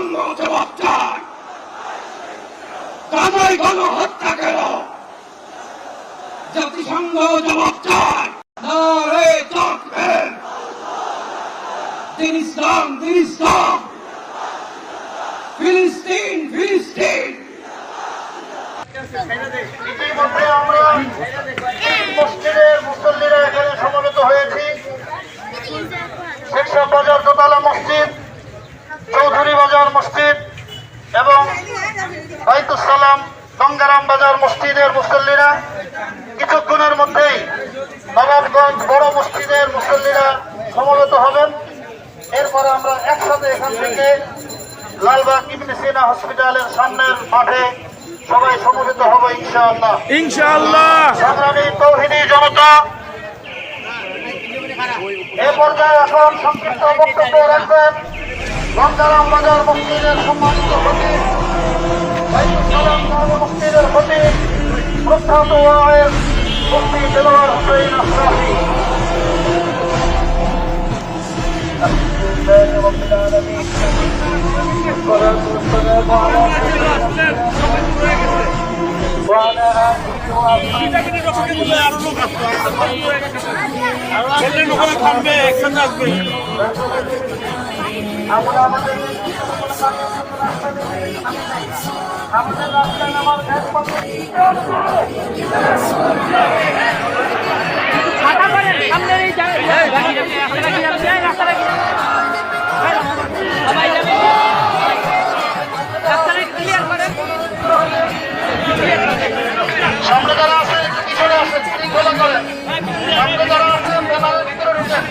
জাতিসংঘ জবাব চায় গাজায় গণহত্যা কেন? জাতিসংঘ জবাব চায় নারে তাকবীর আমরা এখানে সমবেত বাইতুসালাম গঙ্গারাম বাজার মসজিদের মুসল্লিরা। কিছুক্ষণের মধ্যেই নবাবগঞ্জ বড় মসজিদের মুসল্লিরা সমবেত হবেন। এরপরে আমরা একসাথে এখান থেকে লালবাগ ইবনে সিনা হসপিটালের সামনের মাঠে সবাই সমবেত হবে ইনশাআল্লাহ। ইনশাআল্লাহ। সংগ্রামী তৌহিদি জনতা এ পর্যায়ে এখন সংক্ষিপ্ত বক্তব্য রাখবেন। গঙ্গারাম বাজার মসজিদের সম্মানিত المسجد الخطيب مصطفى واعظ مفتي جلال حسين الصالحي الحمد لله رب العالمين والصلاة والسلام على وعلى آله وأصحابه আমরা আমাদের আমাদের রাস্তায় আমার একমাত্র সামনে এই রাস্তা রাখি রাস্তা রাখি সবাই যাবে রাস্তাটা ক্লিয়ার করে সামনে যারা আছে একটু পিছনে আছে শৃঙ্খলা করেন সামনে যারা আছে মেলার ভিতরে ঢুকেন